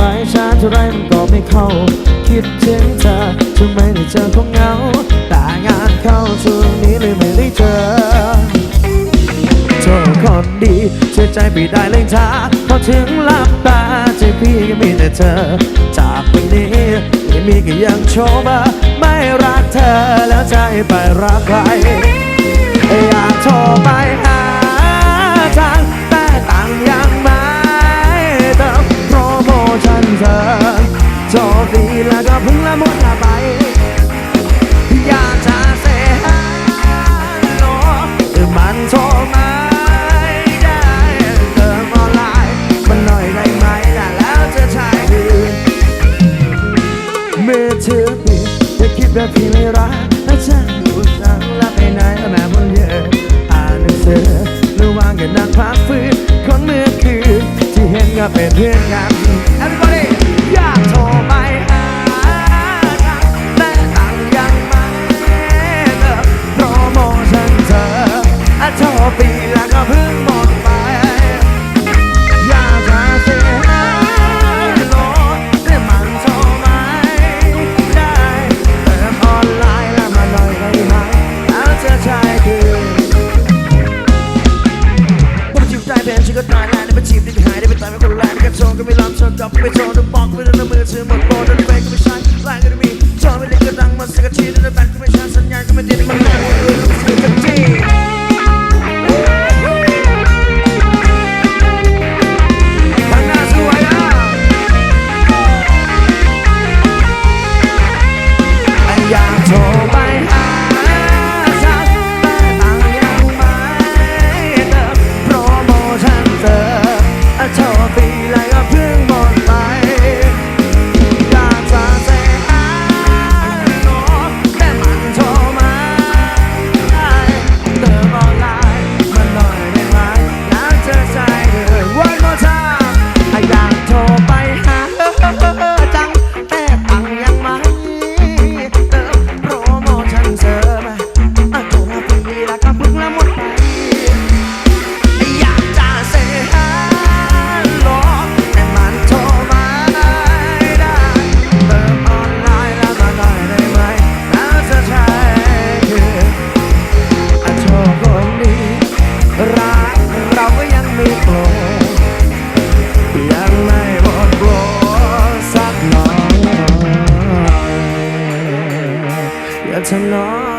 เสื่อมไว้ช้าเท่าไรมันก็ไม่เข้า คิดถึงเธอทำไมได้เจอคงเหงาแต่งานเข้าช่วงนี้เลยไม่ได้เจอเธอคนดีเชื่อใจพี่ได้เลยจ้าพอถึงหลับตาใจพี่ก็มีแต่เธอ จากวันนี้ไม่มีก็ยังโชว์มาไม่รักเธอแล้วใจไปรักใครอยากโทร พึ่งละหมดละไปอยากจะเซฮาโลแต่มันโทรไม่ได้เติมออนไลน์มันหน่อยได้ไหมล่ะแล้วจะใช้คืนมือถือพี่อย่าคิดว่าพี่ไม่รักถ้าฉันอยู่จังแล้วไปไหนแล้วแม่บนเยอะอ่านหนังสือรือว่างกันนั่งพักฟื้นคนเมื่อคืนที่เห็นก็เป็นเพื่อนกัน ไม่รับโทรกลับไม่โทรจะบอกไม่ได้ละมือถือหมดโปรดั สัก